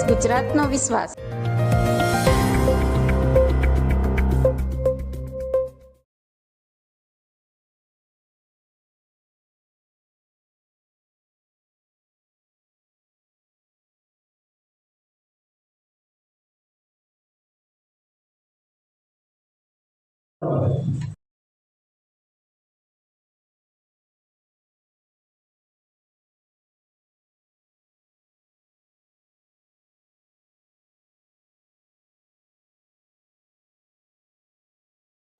News ગુજરાતનો વિશ્વાસ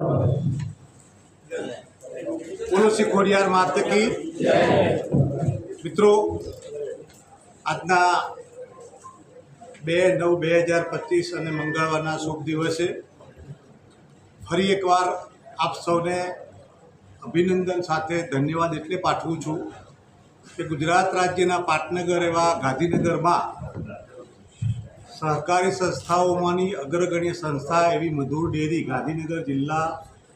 બોલો ખોડિયાર માત કી મિત્રો, આજના બે નવ બે હજાર પચીસ અને મંગળવારના શુભ દિવસે ફરી એકવાર આપ સૌને અભિનંદન સાથે ધન્યવાદ એટલે પાઠવું છું કે ગુજરાત રાજ્યના પાટનગર એવા ગાંધીનગરમાં સહકારી સંસ્થાઓમાંની અગ્રગણ્ય સંસ્થા એવી મધુર ડેરી ગાંધીનગર જિલ્લા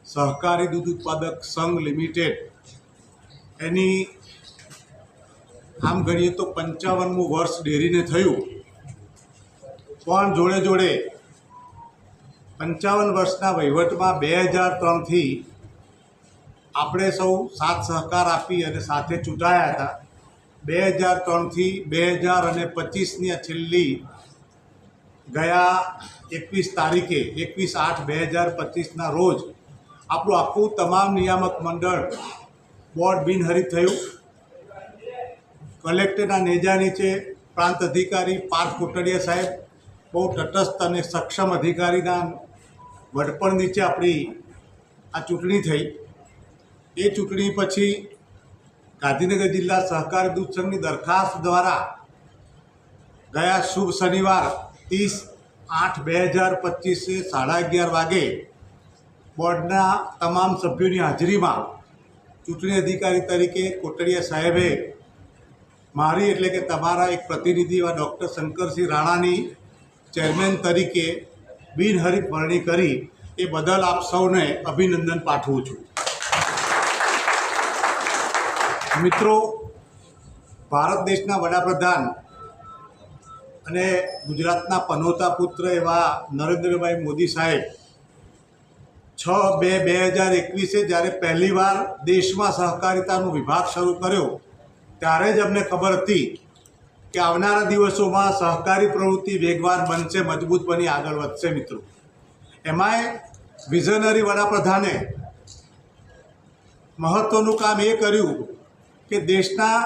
સહકારી દૂધ ઉત્પાદક સંઘ લિમિટેડ. એની આમ ગણીએ તો પંચાવનમું વર્ષ ડેરીને થયું. પણ જોડે જોડે પંચાવન વર્ષના વહીવટમાં બે હજાર ત્રણથી આપણે સૌ સાથ સહકાર આપી અને સાથે ચૂંટાયા હતા. બે હજાર ત્રણથી બે હજાર અને પચીસની છેલ્લી ગયા એકવીસ તારીખે, એકવીસ આઠ બે હજાર પચીસના રોજ આપણું આખું તમામ નિયામક મંડળ બોર્ડ બિનહરીફ થયું. કલેક્ટરના નેજા નીચે પ્રાંત અધિકારી, પાર્થ કોટડિયા સાહેબ, બહુ તટસ્થ અને સક્ષમ અધિકારીના વડપણ નીચે આપણી આ ચૂંટણી થઈ. એ ચૂંટણી પછી ગાંધીનગર જિલ્લા સહકારી દૂધ સંઘની દરખાસ્ત દ્વારા ગયા શુભ શનિવાર ત્રીસ આઠ બે હજાર પચીસે સાડા અગિયાર વાગે બોર્ડના તમામ સભ્યોની હાજરીમાં ચૂંટણી અધિકારી તરીકે કોટડિયા સાહેબે મારી એટલે કે તમારા એક પ્રતિનિધિ એવા ડૉક્ટર શંકરસિંહ રાણાની ચેરમેન તરીકે બિનહરીફ વરણી કરી એ બદલ આપ સૌને અભિનંદન પાઠવું છું. મિત્રો, ભારત દેશના વડાપ્રધાન અને ગુજરાતના પનોતા પુત્ર એવા નરેન્દ્રભાઈ મોદી સાહેબ છ બે બે હજાર એકવીસે જ્યારે પહેલીવાર દેશમાં સહકારિતાનો વિભાગ શરૂ કર્યો, ત્યારે જ અમને ખબર હતી કે આવનારા દિવસોમાં સહકારી પ્રવૃત્તિ વેગવાન બનશે, મજબૂત બની, આગળ વધશે મિત્રો. એમાંય વિઝનરી વડાપ્રધાને મહત્ત્વનું કામ એ કર્યું કે દેશના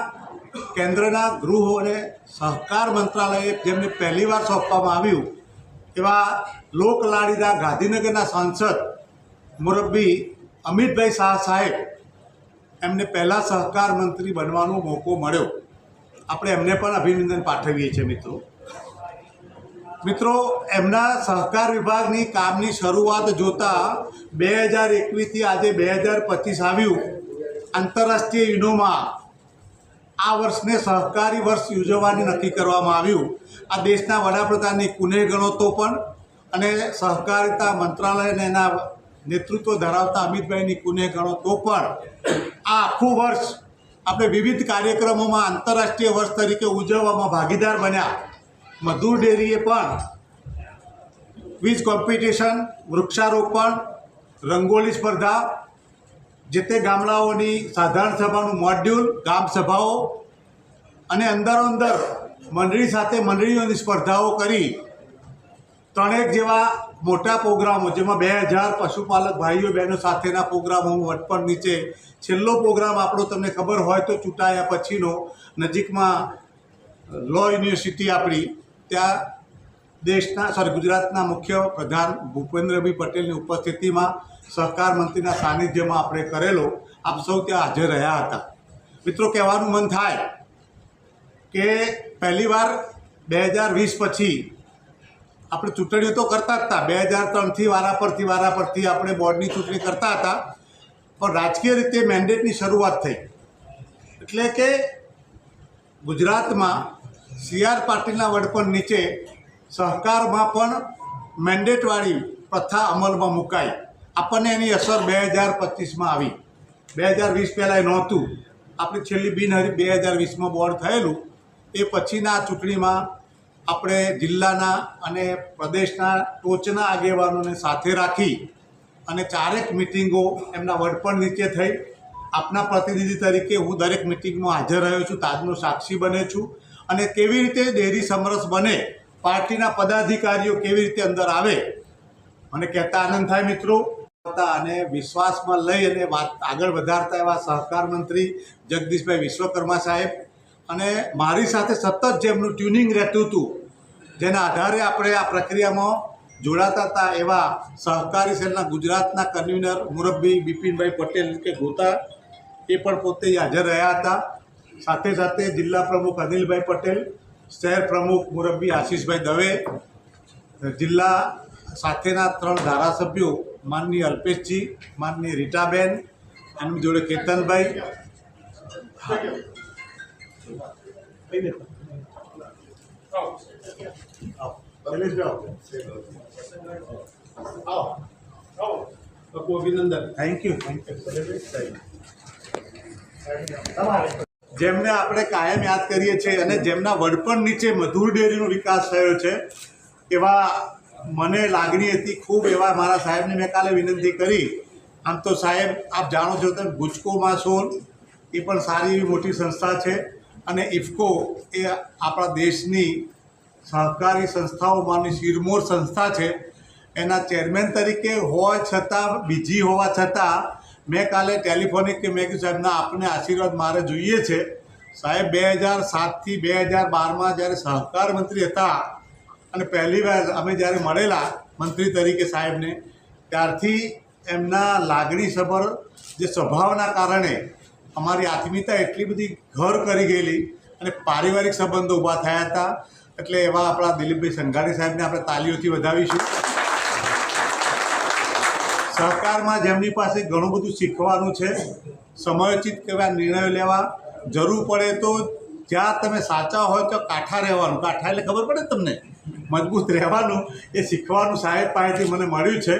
કેન્દ્રના ગૃહ અને સહકાર મંત્રાલયે જેમને પહેલીવાર સોંપવામાં આવ્યું, એવા લોકલાડીના ગાંધીનગરના સાંસદ મુરબ્બી અમિતભાઈ શાહ સાહેબ એમને પહેલાં સહકાર મંત્રી બનવાનો મોકો મળ્યો. આપણે એમને પણ અભિનંદન પાઠવીએ છીએ, મિત્રો. મિત્રો, એમના સહકાર વિભાગની કામની શરૂઆત જોતા બે હજાર એકવીસથી આજે બે હજાર પચીસ આવ્યું. આંતરરાષ્ટ્રીય યુનોમાં આ વર્ષને સહકારી વર્ષ યોજવાની નક્કી કરવામાં આવ્યું. આ દેશના વડાપ્રધાનની કુનેહ ગણોતો પણ અને સહકારિતા મંત્રાલયને એના નેતૃત્વ ધરાવતા અમિતભાઈની કુનેહ ગણોતો પણ. આ આખું વર્ષ આપણે વિવિધ કાર્યક્રમોમાં આંતરરાષ્ટ્રીય વર્ષ તરીકે ઉજવવામાં ભાગીદાર બન્યા. મધુર ડેરીએ પણ વીજ કોમ્પિટિશન, વૃક્ષારોપણ રંગોળી સ્પર્ધા જે તે ગામડાઓની સાધારણ સભાનું મોડ્યુલ, ગામ સભાઓ અને અંદરો અંદર મંડળી સાથે મંડળીઓની સ્પર્ધાઓ કરી ત્રણેક જેવા મોટા પ્રોગ્રામો, જેમાં બે હજાર પશુપાલક ભાઈઓ બહેનો સાથેના પ્રોગ્રામો વટપણ નીચે છેલ્લો પ્રોગ્રામ આપણો તમને ખબર હોય તો ચૂંટાયા પછીનો, નજીકમાં લો યુનિવર્સિટી આપણી, ત્યાં દેશના, સોરી ગુજરાતના મુખ્ય પ્રધાન ભૂપેન્દ્રભાઈ પટેલની ઉપસ્થિતિમાં સહકાર મંત્રીના સાનિધ્યમાં આપણે કરેલો, આપ સૌ ત્યાં હાજર રહ્યા હતા. મિત્રો, કહેવાનું મન થાય કે પહેલીવાર બે હજાર વીસ પછી આપણે ચૂંટણીઓ તો કરતા જ હતા. બે હજાર ત્રણથી વારા પરથી વારા પરથી આપણે બોર્ડની ચૂંટણી કરતા હતા. પણ રાજકીય રીતે મેન્ડેટની શરૂઆત થઈ. એટલે કે ગુજરાતમાં સી આર પાટીલના વડપણ નીચે સહકારમાં પણ મેન્ડેટવાળી પ્રથા અમલમાં મુકાઈ. આપણને એની અસર બે હજાર પચીસમાં આવી. બે હજાર વીસ પહેલાં એ નહોતું. આપણે છેલ્લી બિનહરી બે હજાર વીસમાં બોર્ડ થયેલું. એ પછીના ચૂંટણીમાં આપણે જિલ્લાના અને પ્રદેશના ટોચના આગેવાનોને સાથે રાખી અને ચારેક મિટિંગો એમના વડપણ નીચે થઈ. આપના પ્રતિનિધિ તરીકે હું દરેક મિટિંગમાં હાજર રહ્યો છું, તાજનો સાક્ષી બને છું અને કેવી રીતે ડેરી સમરસ બને, પાર્ટીના પદાધિકારીઓ કેવી રીતે અંદર આવે, મને કહેતા આનંદ થાય મિત્રો. હતા અને વિશ્વાસમાં લઈ અને વાત આગળ વધારતા એવા સહકાર મંત્રી જગદીશભાઈ વિશ્વકર્મા સાહેબ. અને મારી સાથે સતત જેમનું ટ્યુનિંગ રહેતું હતું, જેના આધારે આપણે આ પ્રક્રિયામાં જોડાતા હતા એવા સહકારી સેલના ગુજરાતના કન્વીનર મુરબ્બી બિપિનભાઈ પટેલ કે ગોતા, એ પણ પોતે હાજર રહ્યા હતા. સાથે સાથે જિલ્લા પ્રમુખ અનિલભાઈ પટેલ, શહેર પ્રમુખ મુરબ્બી આશીષભાઈ દવે, જિલ્લા સાથેના ત્રણ ધારાસભ્યો માનની અલ્પેશજી, માનની રીટાબેન, એમની જોડે કેતનભાઈ. અભિનંદન થેન્ક યુ થેન્ક યુ જેમને આપણે કાયમ યાદ કરીએ છીએ અને જેમના વડપણ નીચે મધુર ડેરીનો વિકાસ થયો છે, એવા મને લાગણી હતી ખૂબ એવા મારા સાહેબને મેં કાલે વિનંતી કરી. આમ તો સાહેબ, આપ જાણો છો તેમ ગુજકોમાં સોલ, એ પણ સારી એવી મોટી સંસ્થા છે અને ઇફકો એ આપણા દેશની સહકારી સંસ્થાઓમાંની શિરમોર સંસ્થા છે. એના ચેરમેન તરીકે હોવા છતાં, બીજી હોવા છતાં, મેં કાલે ટેલિફોનિક કે મેં કીધું સાહેબના આપને આશીર્વાદ મારે જોઈએ છે. સાહેબ, બે હજાર સાતથી બે હજાર બારમાં જ્યારે સહકાર મંત્રી હતા અને પહેલી વાર અમે જ્યારે મળેલા મંત્રી તરીકે સાહેબને, ત્યારથી એમના લાગણીસભર જે સ્વભાવના કારણે અમારી આત્મીયતા એટલી બધી ઘર કરી ગયેલી અને પારિવારિક સંબંધો ઊભા થયા હતા. એટલે એવા આપણા દિલીપભાઈ સંઘાણી સાહેબને આપણે તાલીઓથી વધાવીશું. સહકારમાં જેમની પાસે ઘણું બધું શીખવાનું છે, સમયોચિત કેવા નિર્ણયો લેવા, જરૂર પડે તો જ્યાં તમે સાચા હોય તો કાંઠા રહેવાનું. કાંઠા એટલે ખબર પડે તમને? મજબૂત રહેવાનું એ શીખવાનું સાહેબ પાસેથી મને મળ્યું છે.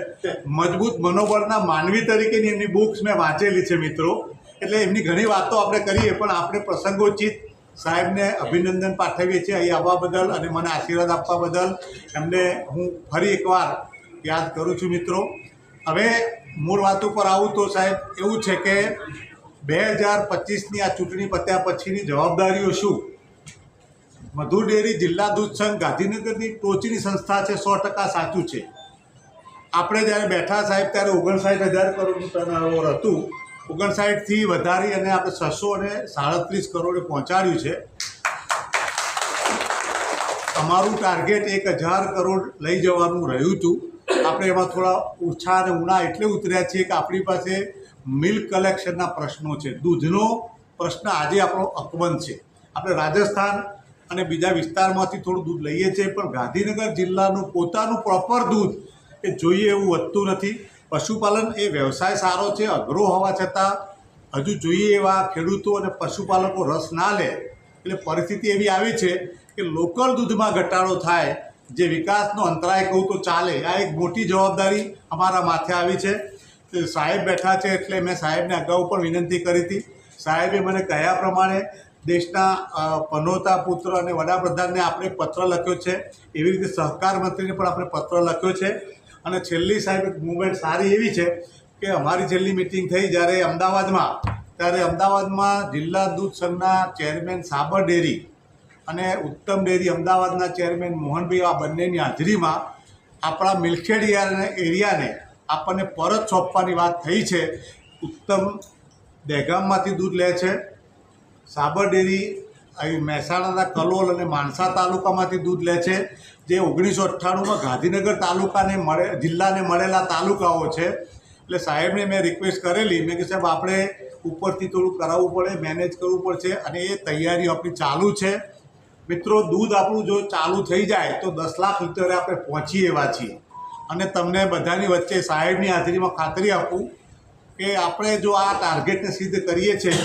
મજબૂત મનોબળના માનવી તરીકેની એમની બુક્સ મેં વાંચેલી છે મિત્રો. એટલે એમની ઘણી વાતો આપણે કરીએ, પણ આપણે પ્રસંગોચિત સાહેબને અભિનંદન પાઠવીએ છીએ અહીં આવવા બદલ અને મને આશીર્વાદ આપવા બદલ. એમને હું ફરી એકવાર યાદ કરું છું મિત્રો. હવે મૂળ વાત ઉપર આવું તો સાહેબ એવું છે કે બે હજાર પચીસની આ ચૂંટણી પત્યા પછીની જવાબદારીઓ શું? મધુર ડેરી જિલ્લા દૂધ સંઘ ગાંધીનગરની ટોચની સંસ્થા છે, સો ટકા સાચું છે. આપણે જ્યારે બેઠા સાહેબ, ત્યારે ઓગણસાઠ હજાર કરોડનું ટર્નઓવર હતું. ઓગણસાઠથી વધારી અને આપણે છસો અને સાડત્રીસ કરોડે પહોંચાડ્યું છે. અમારું ટાર્ગેટ એક હજાર કરોડ લઈ જવાનું રહ્યું હતું. આપણે એમાં થોડા ઓછા અને ઉના એટલે ઉતર્યા છીએ કે આપણી પાસે મિલ્ક કલેક્શનના પ્રશ્નો છે. દૂધનો પ્રશ્ન આજે આપણો અકબંધ છે. આપણે રાજસ્થાન અને બીજા વિસ્તારમાંથી થોડું દૂધ લઈએ છીએ, પણ ગાંધીનગર જિલ્લાનું પોતાનું પ્રોપર દૂધ એ જોઈએ એવું વધતું નથી. પશુપાલન એ વ્યવસાય સારો છે, અઘરો હોવા છતાં હજુ જોઈએ એવા ખેડૂતો અને પશુપાલકો રસ ના લે. એટલે પરિસ્થિતિ એવી આવી છે કે લોકલ દૂધમાં ઘટાડો થાય, જે વિકાસનો અંતરાય કહું તો ચાલે. આ એક મોટી જવાબદારી અમારા માથે આવી છે. સાહેબ બેઠા છે એટલે મેં સાહેબને અગાઉ પણ વિનંતી કરી હતી. સાહેબે મને કહ્યા પ્રમાણે દેશના પનોતા પુત્ર અને વડાપ્રધાનને આપણે પત્ર લખ્યો છે. એવી રીતે સહકાર મંત્રીને પણ આપણે પત્ર લખ્યો છે. અને છેલ્લી સાહેબ મુવમેન્ટ સારી એવી છે કે અમારી છેલ્લી મિટિંગ થઈ જ્યારે અમદાવાદમાં, ત્યારે અમદાવાદમાં જિલ્લા દૂધ સંઘના ચેરમેન સાબર ડેરી અને ઉત્તમ ડેરી અમદાવાદના ચેરમેન મોહનભાઈ, આ બંનેની હાજરીમાં આપણા એરિયાને એરિયાને આપણને પરત સોંપવાની વાત થઈ છે. ઉત્તમ દહેગામમાંથી દૂધ લે છે. સાબર ડેરી અહીં મહેસાણાના કલોલ અને માણસા તાલુકામાંથી દૂધ લે છે, જે ઓગણીસો અઠ્ઠાણુંમાં ગાંધીનગર તાલુકાને મળે, જિલ્લાને મળેલા તાલુકાઓ છે. એટલે સાહેબને મેં રિક્વેસ્ટ કરેલી, મેં કે સાહેબ, આપણે ઉપરથી થોડું કરાવવું પડે મેનેજ કરવું પડશે અને એ તૈયારીઓ આપણી ચાલુ છે. મિત્રો, દૂધ આપણું જો ચાલુ થઈ જાય તો દસ લાખ લીટરે આપણે પહોંચીએ એવા છીએ. અને તમને બધાની વચ્ચે સાહેબની હાજરીમાં ખાતરી આપું કે આપણે જો આ ટાર્ગેટને સિદ્ધ કરીએ છીએ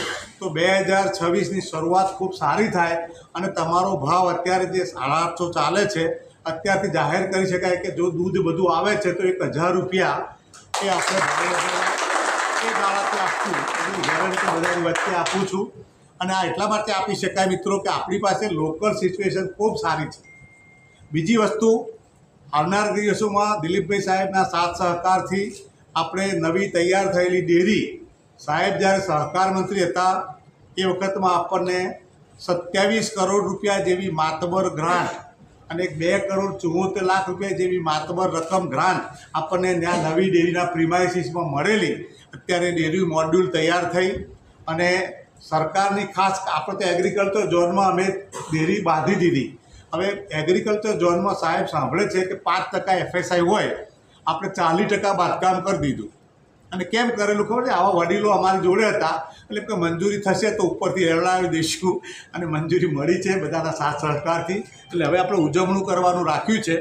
તો બે હજાર છવ્વીસની શરૂઆત ખૂબ સારી થાય અને તમારો ભાવ અત્યારે જે સાડા આઠસો ચાલે છે, અત્યારથી જાહેર કરી શકાય કે જો દૂધ બધું આવે છે તો એક હજાર રૂપિયા એ આપણે એ ગાળાથી આપશું. એની ગેરંટી બધાની વચ્ચે આપું છું. અને આ એટલા માટે આપી શકાય મિત્રો કે આપણી પાસે લોકલ સિચ્યુએશન ખૂબ સારી છે. બીજી વસ્તુ, આવનાર દિવસોમાં દિલીપભાઈ સાહેબના સાથ સહકારથી આપણે નવી તૈયાર થયેલી ડેરી સાહેબ જ્યારે સહકાર મંત્રી હતા એ વખતમાં આપણને સત્યાવીસ કરોડ રૂપિયા જેવી માતબર ગ્રાન્ટ અને બે કરોડ ચુમ્મોતેર લાખ રૂપિયા જેવી માતબર રકમ ગ્રાન્ટ આપણને ત્યાં નવી ડેરીના પ્રિમાઇસીસમાં મળેલી. અત્યારે ડેરી મોડ્યુલ તૈયાર થઈ અને સરકારની ખાસ આપણે તો એગ્રીકલ્ચર ઝોનમાં અમે ડેરી બાંધી દીધી. હવે એગ્રીકલ્ચર ઝોનમાં સાહેબ સાંભળે છે કે પાંચ ટકા એફએસઆઈ હોય, આપણે ચાલીસ ટકા બાંધકામ કરી દીધું. અને કેમ કરેલું ખબર છે? આવા વડીલો અમારી જોડે હતા. એટલે કે મંજૂરી થશે તો ઉપરથી એવડાવી દઈશું. અને મંજૂરી મળી છે બધાના સાથ સહકારથી. એટલે હવે આપણે ઉજવણું કરવાનું રાખ્યું છે.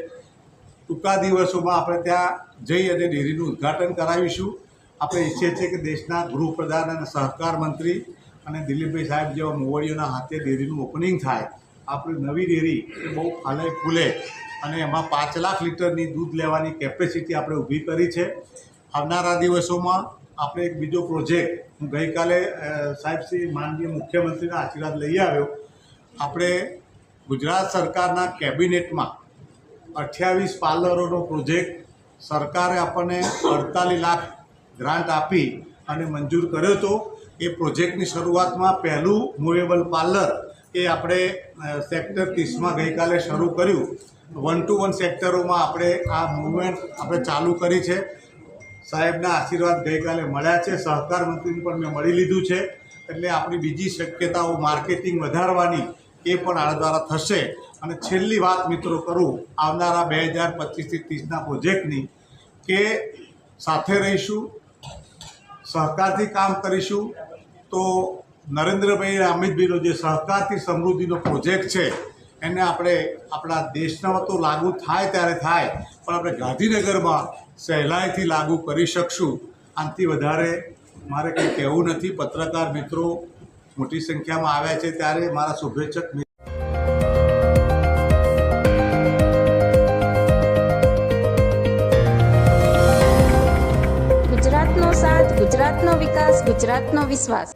ટૂંકા દિવસોમાં આપણે ત્યાં જઈ અને ડેરીનું ઉદ્ઘાટન કરાવીશું. આપણે ઈચ્છીએ છીએ કે દેશના ગૃહપ્રધાન અને સહકાર મંત્રી અને દિલીપભાઈ સાહેબ જેવા મોવડીઓના હાથે ડેરીનું ઓપનિંગ થાય. આપણી નવી ડેરી એ બહુ ફાલે ફૂલે. અને એમાં પાંચ લાખ લીટરની દૂધ લેવાની કેપેસિટી આપણે ઊભી કરી છે. આવનારા દિવસોમાં આપણે એક બીજો પ્રોજેક્ટ, હું ગઈકાલે સાહેબ શ્રી માનનીય મુખ્યમંત્રીના આશીર્વાદ લઈ આવ્યો. આપણે ગુજરાત સરકારના કેબિનેટમાં અઠ્યાવીસ પાર્લરોનો પ્રોજેક્ટ સરકારે આપણને અડતાલીસ લાખ ગ્રાન્ટ આપી અને મંજૂર કર્યો હતો એ પ્રોજેક્ટની શરૂઆતમાં પહેલું મૂવેબલ પાર્લર એ આપણે સેક્ટર ત્રીસમાં ગઈકાલે શરૂ કર્યું. વન ટુ વન સેક્ટરોમાં આપણે આ મૂવમેન્ટ આપણે ચાલુ કરી છે. સાહેબના આશીર્વાદ ગઈકાલે મળ્યા છે. સહકાર મંત્રીને પણ મેં મળી લીધું છે. એટલે આપણી બીજી શક્યતાઓ માર્કેટિંગ વધારવાની એ પણ આ દ્વારા થશે. અને છેલ્લી વાત મિત્રો કરું, આવનારા બે હજાર પચીસથી ત્રીસના પ્રોજેક્ટની કે સાથે રહીશું, સહકારથી કામ કરીશું, તો નરેન્દ્રભાઈ અમિતભાઈનો જે સહકારથી સમૃદ્ધિનો પ્રોજેક્ટ છે એને આપણે આપણા દેશનામાં તો લાગુ થાય ત્યારે થાય, પણ આપણે ગાંધીનગરમાં સહેલાઈથી લાગુ કરી શકશું. આનાથી વધારે મારે કંઈ કહેવું નથી. પત્રકાર મિત્રો મોટી સંખ્યામાં આવ્યા છે ત્યારે મારા શુભેચ્છક ગુજરાતનો સાથ, ગુજરાતનો વિકાસ, ગુજરાતનો વિશ્વાસ.